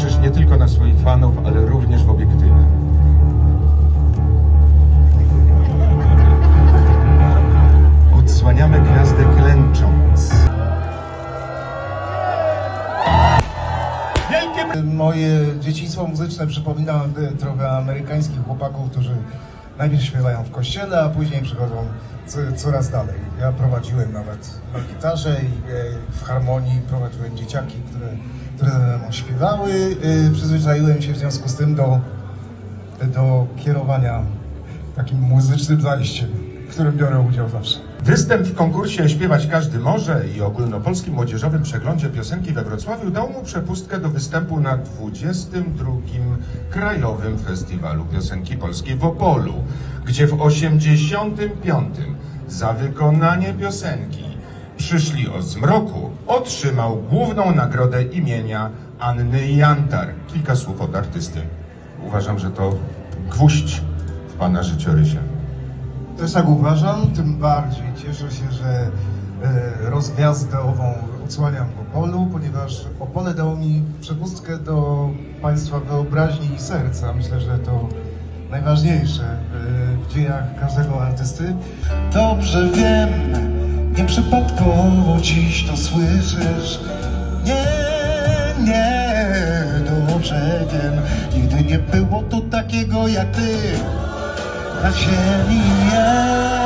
patrzysz nie tylko na swoich fanów, ale również w obiektywy. Odsłaniamy gwiazdę klęcząc. Moje dzieciństwo muzyczne przypomina trochę amerykańskich chłopaków, którzy najpierw śpiewają w kościele, a później przychodzą co, coraz dalej. Ja prowadziłem nawet na gitarze i e, w harmonii prowadziłem dzieciaki, które, które ze mną śpiewały. E, Przyzwyczaiłem się w związku z tym do, do kierowania takim muzycznym zajściem, w którym biorę udział zawsze. Występ w konkursie Śpiewać Każdy Może i ogólnopolskim młodzieżowym przeglądzie piosenki we Wrocławiu dał mu przepustkę do występu na 22. Krajowym Festiwalu Piosenki Polskiej w Opolu, gdzie w 85. za wykonanie piosenki Przyszli o zmroku otrzymał główną nagrodę imienia Anny Jantar. Kilka słów od artysty. Uważam, że to gwóźdź w pana życiorysie. Też tak uważam, tym bardziej cieszę się, że e, rozgwiazdę ową odsłaniam w Opolu, ponieważ Opole dało mi przepustkę do Państwa wyobraźni i serca. Myślę, że to najważniejsze w, dziejach każdego artysty. Dobrze wiem, nieprzypadkowo dziś to słyszysz. Nie, nie, dobrze wiem, nigdy nie było tu takiego jak ty عشاني إياك